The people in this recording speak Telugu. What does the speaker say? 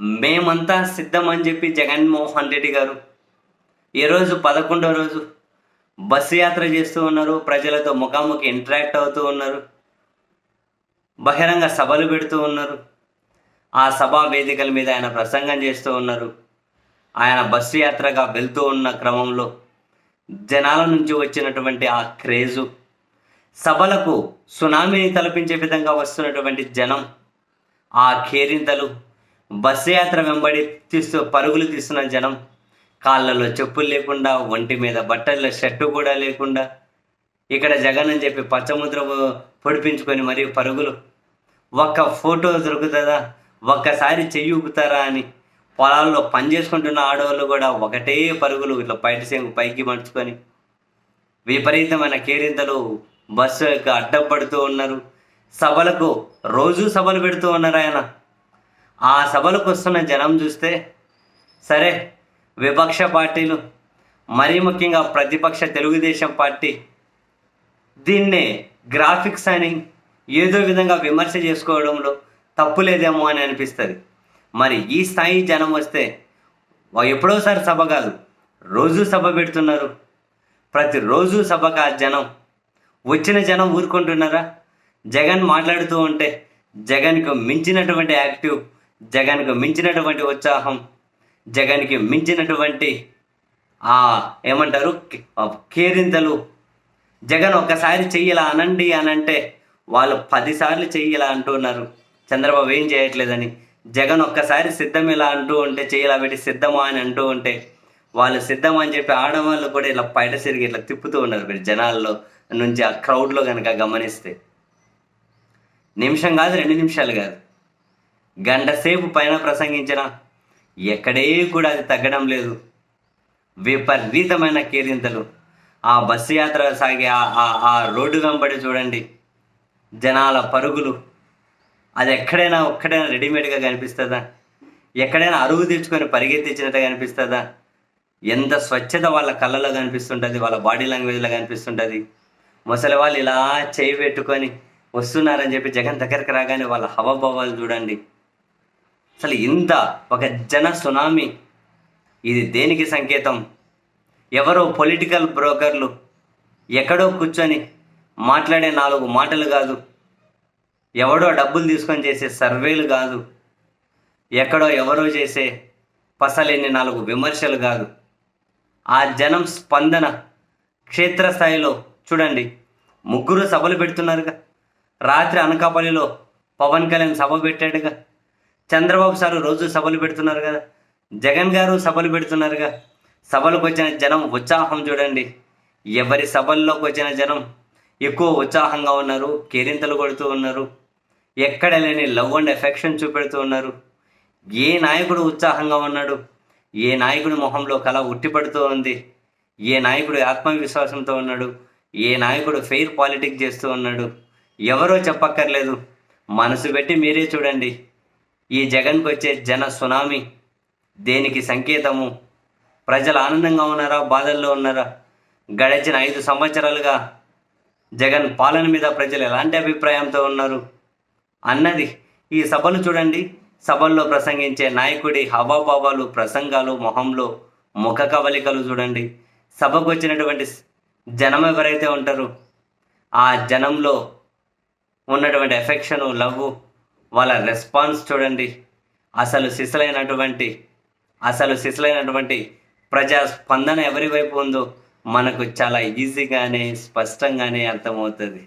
మేమంతా సిద్ధం అని చెప్పి జగన్మోహన్ రెడ్డి గారు ఈరోజు పదకొండో రోజు బస్సు యాత్ర చేస్తూ ఉన్నారు ప్రజలతో ముఖాముఖి ఇంటరాక్ట్ అవుతూ ఉన్నారు బహిరంగ సభలు పెడుతూ ఉన్నారు ఆ సభా వేదికల మీద ఆయన ప్రసంగం చేస్తూ ఉన్నారు ఆయన బస్సు యాత్రగా వెళ్తూ ఉన్న క్రమంలో జనాల నుంచి వచ్చినటువంటి ఆ క్రేజు సభలకు సునామీని తలపించే విధంగా వస్తున్నటువంటి జనం ఆ కేరింతలు బస్సు యాత్ర వెంబడి తీస్తూ పరుగులు తీస్తున్న జనం కాళ్ళలో చెప్పులు లేకుండా ఒంటి మీద బట్టల్లో షర్టు కూడా లేకుండా ఇక్కడ జగన్ అని చెప్పి పచ్చముద్ర పొడిపించుకొని మరీ పరుగులు ఒక్క ఫోటో దొరుకుతుందా? ఒక్కసారి చెయ్యి ఊపుతారా అని పొలాల్లో పని చేసుకుంటున్న ఆడవాళ్ళు కూడా ఒకటే పరుగులు ఇట్లా బయట సేపు పైకి మడుచుకొని విపరీతమైన కేరింతలు బస్సు యొక్క అడ్డం పడుతూ ఉన్నారు. సభలకు రోజు సభలు పెడుతూ ఉన్నారు ఆయన. ఆ సభలకు వస్తున్న జనం చూస్తే సరే విపక్ష పార్టీలు మరీ ముఖ్యంగా ప్రతిపక్ష తెలుగుదేశం పార్టీ దీన్నే గ్రాఫిక్స్ అని ఏదో విధంగా విమర్శ చేసుకోవడంలో తప్పు లేదేమో అని అనిపిస్తుంది. మరి ఈ స్థాయి జనం వస్తే ఎప్పుడోసారి సభ కాదు రోజు సభ పెడుతున్నారు. ప్రతిరోజు సభకు ఆ జనం. వచ్చిన జనం ఊరుకుంటున్నారా? జగన్ మాట్లాడుతూ ఉంటే జగన్కు మించినటువంటి యాక్టివ్ జగన్కు మించినటువంటి ఉత్సాహం జగన్కి మించినటువంటి ఆ ఏమంటారు కేరింతలు. జగన్ ఒక్కసారి చెయ్యలా అనండి అనంటే వాళ్ళు పదిసార్లు చెయ్యలా అంటున్నారు. చంద్రబాబు ఏం చేయట్లేదని. జగన్ ఒక్కసారి సిద్ధం ఇలా అంటూ ఉంటే చెయ్యలా పెట్టి సిద్ధమా అని అంటూ ఉంటే వాళ్ళు సిద్ధం అని చెప్పి ఆడవాళ్ళు కూడా ఇలా బయట సిరిగి ఇట్లా తిప్పుతూ ఉన్నారు మీరు జనాల్లో నుంచి ఆ క్రౌడ్లో కనుక గమనిస్తే. నిమిషం కాదు రెండు నిమిషాలు కాదు. గంట సేపు పైన ప్రసంగించిన ఎక్కడే కూడా అది తగ్గడం లేదు. విపరీతమైన కేరింతలు. ఆ బస్సు యాత్ర సాగే ఆ- ఆ- రోడ్డు వెంబడి చూడండి. జనాల పరుగులు. అది ఎక్కడైనా ఒక్కడైనా రెడీమేడ్గా కనిపిస్తుందా? ఎక్కడైనా అరుగు తెచ్చుకొని పరిగెత్తించినట్టు కనిపిస్తుందా? ఎంత స్వచ్ఛత వాళ్ళ కళ్ళలో కనిపిస్తుంటుంది వాళ్ళ బాడీ లాంగ్వేజ్లో కనిపిస్తుంటుంది? ముసలి వాళ్ళు ఇలా చేయి పెట్టుకొని వస్తున్నారని చెప్పి జగన్ దగ్గరికి రాగానే వాళ్ళ హవభావాలు చూడండి. అసలు ఇంత ఒక జన సునామీ. ఇది దేనికి సంకేతం? ఎవరో పొలిటికల్ బ్రోకర్లు ఎక్కడో కూర్చొని మాట్లాడే నాలుగు మాటలు కాదు. ఎవడో డబ్బులు తీసుకొని చేసే సర్వేలు కాదు. ఎక్కడో ఎవరో చేసే పసలేని నాలుగు విమర్శలు కాదు. ఆ జనం స్పందన క్షేత్రస్థాయిలో చూడండి ముగ్గురు సభలు పెడుతున్నారుగా. రాత్రి అనకాపల్లిలో పవన్ కళ్యాణ్ సభ పెట్టాడుగా. చంద్రబాబు సారు రోజు సభలు పెడుతున్నారు కదా. జగన్ గారు సభలు పెడుతున్నారుగా. సభలకు వచ్చిన జనం ఉత్సాహం చూడండి. ఎవరి సభల్లోకి వచ్చిన జనం ఎక్కువ ఉత్సాహంగా ఉన్నారు కేరింతలు కొడుతూ ఉన్నారు. ఎక్కడ లేని లవ్ అండ్ ఎఫెక్షన్ చూపెడుతూ ఉన్నారు. ఏ నాయకుడు ఉత్సాహంగా ఉన్నాడు? ఏ నాయకుడి మొహంలో కళ ఉట్టిపడుతూ ఉంది? ఏ నాయకుడు ఆత్మవిశ్వాసంతో ఉన్నాడు? ఏ నాయకుడు ఫెయిర్ పాలిటిక్స్ చేస్తూ ఉన్నాడు? ఎవరో చెప్పక్కర్లేదు. మనసు పెట్టి మీరే చూడండి. ఈ జగన్కి వచ్చే జన సునామీ దేనికి సంకేతము? ప్రజలు ఆనందంగా ఉన్నారా? బాధల్లో ఉన్నారా? గడిచిన ఐదు సంవత్సరాలుగా జగన్ పాలన మీద ప్రజలు ఎలాంటి అభిప్రాయంతో ఉన్నారు? అన్నది ఈ సభలు చూడండి. సభల్లో ప్రసంగించే నాయకుడి హబాబాబాలు ప్రసంగాలు మొహంలో ముఖ కవలికలు చూడండి. సభకు వచ్చినటువంటి జనం ఎవరైతే ఉంటారో ఆ జనంలో ఉన్నటువంటి ఎఫెక్షను లవ్వు వాళ్ళ రెస్పాన్స్ చూడండి. అసలు సిసలైనటువంటి అసలు సిసలైనటువంటి ప్రజా స్పందన ఎవరి వైపు ఉందో మనకు చాలా ఈజీగానే స్పష్టంగానే అర్థమవుతుంది.